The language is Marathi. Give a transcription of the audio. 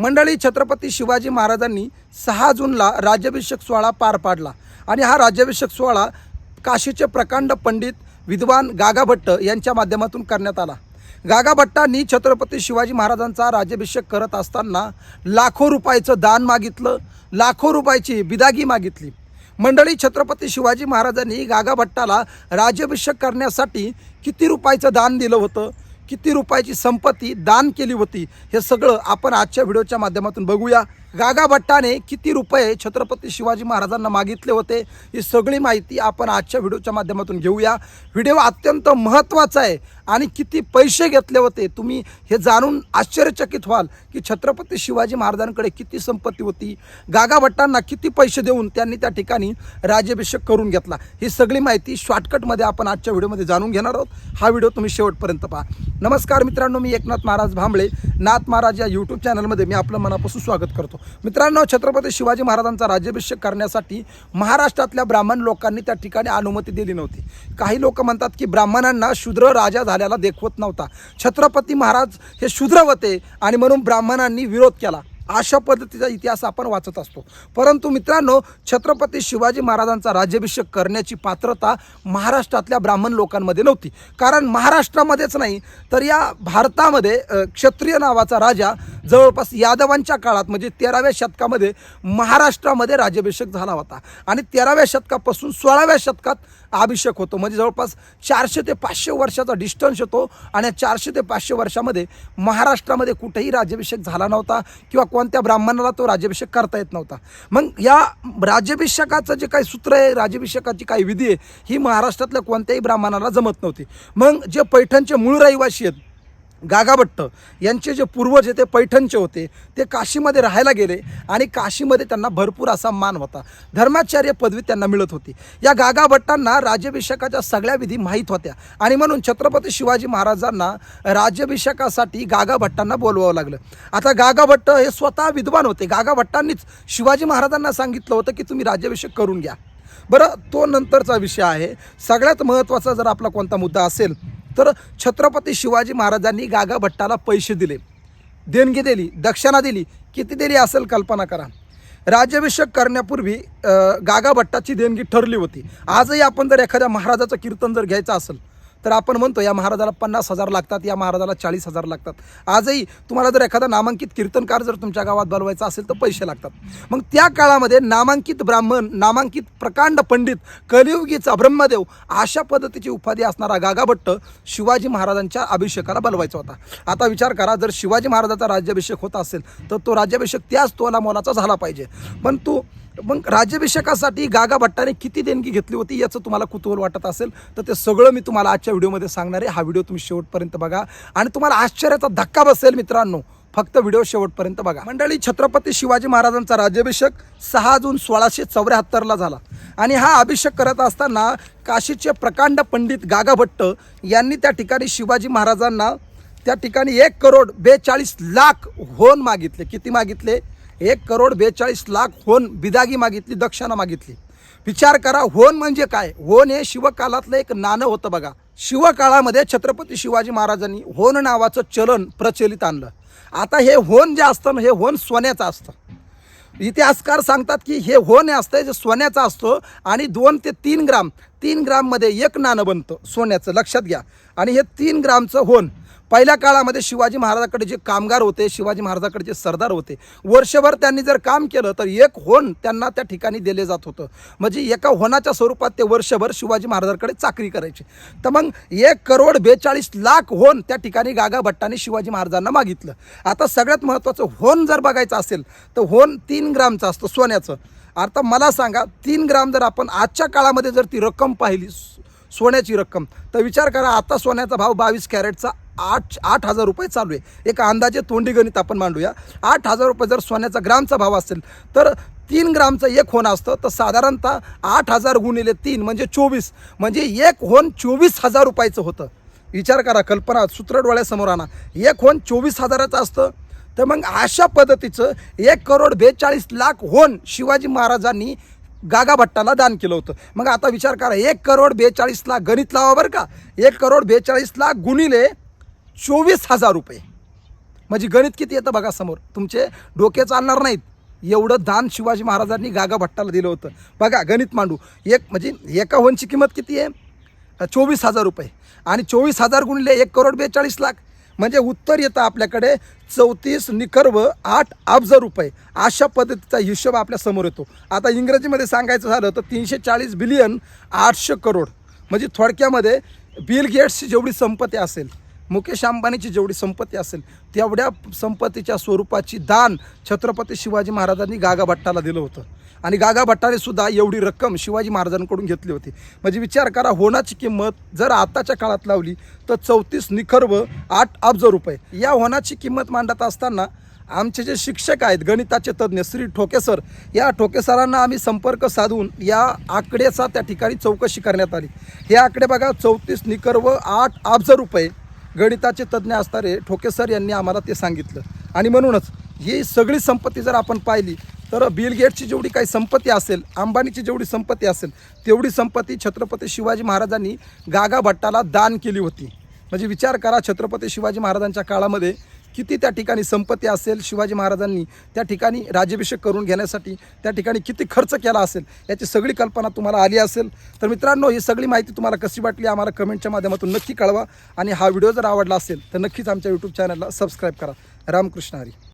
मंडळी छत्रपती शिवाजी महाराजांनी सहा जूनला राज्याभिषेक सोहळा पार पाडला. आणि हा राज्याभिषेक सोहळा काशीचे प्रकांड पंडित विद्वान गागा भट्ट यांच्या माध्यमातून करण्यात आला. गागा भट्टांनी छत्रपती शिवाजी महाराजांचा राज्याभिषेक करत असताना लाखो रुपयाचं दान मागितलं लाखो रुपयाची बिदागी मागितली. मंडळी छत्रपती शिवाजी महाराजांनी गागा भट्टाला राज्याभिषेक करण्यासाठी किती रुपयाचं दान दिलं होतं? किती रुपयाची संपत्ती दान केली होती हे सगळं आपण आजच्या व्हिडिओच्या माध्यमातून बघूया. गागा भट्टाने किती रुपये छत्रपती शिवाजी महाराजांना मागितले होते ही सगळी माहिती आपण आजच्या व्हिडिओच्या माध्यमातून घेऊया. व्हिडिओ अत्यंत महत्त्वाचा आहे आणि किती पैसे घेतले होते तुम्ही हे जाणून आश्चर्यचकित व्हाल की छत्रपती शिवाजी महाराजांकडे किती संपत्ती होती. गागा भट्टांना किती पैसे देऊन त्यांनी त्या ठिकाणी राज्याभिषेक करून घेतला. ही सगळी माहिती शॉर्टकटमध्ये आपण आजच्या व्हिडिओमध्ये जाणून घेणार आहोत. हा व्हिडिओ तुम्ही शेवटपर्यंत पहा. नमस्कार मित्रांनो मी एकनाथ महाराज भांबळे. नाथ महाराज या यूट्यूब चॅनलमध्ये मी आपलं मनापासून स्वागत करतो. मित्रांनो छत्रपती शिवाजी महाराजांचा राज्याभिषेक करण्यासाठी महाराष्ट्रातल्या ब्राह्मण लोकांनी त्या ठिकाणी अनुमती दिली नव्हती. काही लोक म्हणतात की ब्राह्मणांना शूद्र राजा झाल्याला देखवत नव्हता. छत्रपती महाराज हे शूद्र होते आणि म्हणून ब्राह्मणांनी विरोध केला. अशा पद्धतीचा इतिहास आपण वाचत असतो. परंतु मित्रांनो छत्रपती शिवाजी महाराजांचा राज्याभिषेक करण्याची पात्रता महाराष्ट्रातल्या ब्राह्मण लोकांमध्ये नव्हती. कारण महाराष्ट्रामध्येच नाही तर या भारतामध्ये क्षत्रिय नावाचा राजा जवळपास यादवांच्या काळात म्हणजे तेराव्या शतकामध्ये महाराष्ट्रामध्ये राज्याभिषेक झाला होता. आणि तेराव्या शतकापासून सोळाव्या शतकात अभिषेक होतो. म्हणजे जवळपास चारशे ते पाचशे वर्षाचा डिस्टन्स येतो आणि या चारशे ते पाचशे वर्षामध्ये महाराष्ट्रामध्ये कुठेही राज्याभिषेक झाला नव्हता किंवा कोणत्या ब्राह्मणाला तो राज्याभिषेक करता येत नव्हता. मग या राज्याभिषेकाचं जे काही सूत्र आहे राज्याभिषेकाची काही विधी आहे ही महाराष्ट्रातल्या कोणत्याही ब्राह्मणाला जमत नव्हती. मग जे पैठणचे मूळ रहिवासी आहेत गागाभट्ट यांचे जे पूर्वज आहे ते पैठणचे होते ते काशीमध्ये राहायला गेले आणि काशीमध्ये त्यांना भरपूर असा मान होता. धर्माचार्य पदवी त्यांना मिळत होती. या गागाभट्टांना राज्याभिषेकाच्या सगळ्या विधी माहीत होत्या आणि म्हणून छत्रपती शिवाजी महाराजांना राज्याभिषेकासाठी गागाभट्टांना बोलवावं लागलं. आता गागाभट्ट हे स्वतः विद्वान होते. गागाभट्टांनीच शिवाजी महाराजांना सांगितलं होतं की तुम्ही राज्याभिषेक करून घ्या. बरं तो नंतरचा विषय आहे. सगळ्यात महत्त्वाचा जर आपला कोणता मुद्दा असेल तर छत्रपती शिवाजी महाराजांनी गागा भट्टाला पैसे दिले. देणगी दिली दक्षिणा दिली. किती दिली असेल कल्पना करा. राज्याभिषेक करण्यापूर्वी गागा भट्टाची देणगी ठरली होती. आजही आपण जर एखाद्या महाराजाचं कीर्तन जर घ्यायचं असेल तर आपण म्हणतो या महाराजाला पन्नास हजार लागतात या महाराजाला चाळीस हजार लागतात. आजही तुम्हाला जर एखादा नामांकित कीर्तनकार जर तुमच्या गावात बोलवायचा असेल तर पैसे लागतात. मग त्या काळामध्ये नामांकित ब्राह्मण नामांकित प्रकांड पंडित कलियुगीचा ब्रह्मदेव अशा पद्धतीची उपाधी असणारा गागाभट्ट शिवाजी महाराजांच्या अभिषेकाला बोलवायचा होता. आता विचार करा जर शिवाजी महाराजाचा राज्याभिषेक होत असेल तर तो राज्याभिषेक त्याच तोला मोलाचा झाला पाहिजे. पण तो मग राज्याभिषेकासाठी गागा भट्टाने किती देणगी घेतली होती याचं तुम्हाला कुतूहल वाटत असेल तर ते सगळं मी तुम्हाला आजच्या व्हिडिओमध्ये सांगणार आहे. हा व्हिडिओ तुम्ही शेवटपर्यंत बघा. आणि तुम्हाला आश्चर्याचा धक्का बसेल मित्रांनो फक्त व्हिडिओ शेवटपर्यंत बघा. मंडळी छत्रपती शिवाजी महाराजांचा राज्याभिषेक सहा जून सोळाशे चौऱ्याहत्तरला झाला. आणि हा अभिषेक करत असताना काशीचे प्रकांड पंडित गागा भट्ट यांनी त्या ठिकाणी शिवाजी महाराजांना त्या ठिकाणी एक करोड बेचाळीस लाख होन मागितले. किती मागितले? एक करोड बेचाळीस लाख होन बिदागी मागितली दक्षिणा मागितली. विचार करा होन म्हणजे काय? होन हे शिवकालातलं एक नाणं होतं बघा. शिवकाळामध्ये छत्रपती शिवाजी महाराजांनी होन नावाचं चलन प्रचलित आणलं. आता हे होन जे असतं ना हे होन सोन्याचं असतं. इतिहासकार सांगतात की हे होन असतं जे सोन्याचं असतं आणि दोन ते तीन ग्राम. तीन ग्राममध्ये एक नाणं बनतं सोन्याचं. लक्षात घ्या. आणि हे तीन ग्रामचं होन पहिल्या काळामध्ये शिवाजी महाराजाकडे जे कामगार होते शिवाजी महाराजाकडे जे सरदार होते वर्षभर त्यांनी जर काम केलं तर एक होन त्यांना त्या ठिकाणी दिले जात होतं. म्हणजे एका होनाच्या स्वरूपात ते वर्षभर शिवाजी महाराजांकडे चाकरी करायचे. तर मग एक करोड बेचाळीस लाख होन त्या ठिकाणी गागा भट्टाने शिवाजी महाराजांना मागितलं. आता सगळ्यात महत्त्वाचं होन जर बघायचं असेल तर होन तीन ग्रामचं असतं सोन्याचं. आता मला सांगा तीन ग्राम जर आपण आजच्या काळामध्ये जर ती रक्कम पाहिली सोन्याची रक्कम तर विचार करा आता सोन्याचा भाव बावीस कॅरेटचा आठ आठ हजार रुपये चालू आहे. एक अंदाजे तोंडी गणित आपण मांडूया. आठ हजार रुपये जर सोन्याचा ग्रामचा भाव असेल तर तीन ग्रामचं एक होणं असतं तर साधारणतः आठ हजार गुणिले तीन म्हणजे चोवीस म्हणजे एक होन चोवीस हजार रुपयाचं होतं. विचार करा कल्पना सूत्र डोळ्यासमोर आणा. एक होन चोवीस हजाराचं असतं. तर मग अशा पद्धतीचं एक करोड बेचाळीस लाख होन शिवाजी महाराजांनी गागा भट्टाला दान केलं होतं. मग आता विचार करा एक करोड बेचाळीस लाख गणित लावा बरं का. एक करोड बेचाळीस लाख गुणिले चोवीस हजार रुपये. म्हणजे गणित किती येतं बघा समोर. तुमचे डोके चालणार नाहीत. एवढं दान शिवाजी महाराजांनी गागा भट्टाला दिलं होतं. बघा गणित मांडू. एक म्हणजे एका होनची किंमत किती आहे? चोवीस हजार रुपये. आणि चोवीस हजार गुणिले एक करोड बेचाळीस लाख. म्हणजे उत्तर येतं आपल्याकडे चौतीस निकर्व आठ अब्ज रुपये. अशा पद्धतीचा हिशोब आपल्यासमोर येतो. आता इंग्रजीमध्ये सांगायचं झालं तर तीनशे चाळीस बिलियन आठशे करोड. म्हणजे थोडक्यामध्ये बिल गेट्सची जेवढी संपत्ती असेल मुकेश अंबानीची जेवढी संपत्ती असेल तेवढ्या संपत्तीच्या स्वरूपाची दान छत्रपती शिवाजी महाराजांनी गागा भट्टाला दिलं होतं. आणि गागा भट्टाने सुद्धा एवढी रक्कम शिवाजी महाराजांकडून घेतली होती. म्हणजे विचार करा होणाची किंमत जर आताच्या काळात लावली तर चौतीस निखर्व आठ अब्ज रुपये. या होणाची किंमत मांडत असताना आमचे जे शिक्षक आहेत गणिताचे तज्ज्ञ श्री ठोके सर या ठोके सरांना आम्ही संपर्क साधून या आकड्याचा त्या ठिकाणी चौकशी करण्यात आली. हे आकडे बघा चौतीस निकर व आठ अब्ज रुपये. गणिताचे तज्ज्ञ असणारे ठोके सर यांनी आम्हाला ते सांगितलं. आणि म्हणूनच ही सगळी संपत्ती जर आपण पाहिली तर बिल गेटची जेवढी काही संपत्ती असेल अंबानीची जेवढी संपत्ती असेल तेवढी संपत्ती छत्रपती शिवाजी महाराजांनी गागा भट्टाला दान केली होती. म्हणजे विचार करा छत्रपती शिवाजी महाराजांच्या काळामध्ये किती त्या ठिकाणी संपत्ती असेल शिवाजी महाराजांनी त्या ठिकाणी राज्याभिषेक करून घेण्यासाठी त्या ठिकाणी किती खर्च केला असेल याची सगळी कल्पना तुम्हाला आली असेल. तर मित्रांनो ही सगळी माहिती तुम्हाला कशी वाटली आम्हाला कमेंटच्या माध्यमातून नक्की कळवा. आणि हा व्हिडिओ जर आवडला असेल तर नक्कीच आमच्या यूट्यूब चॅनलला सबस्क्राईब करा. रामकृष्ण हरी.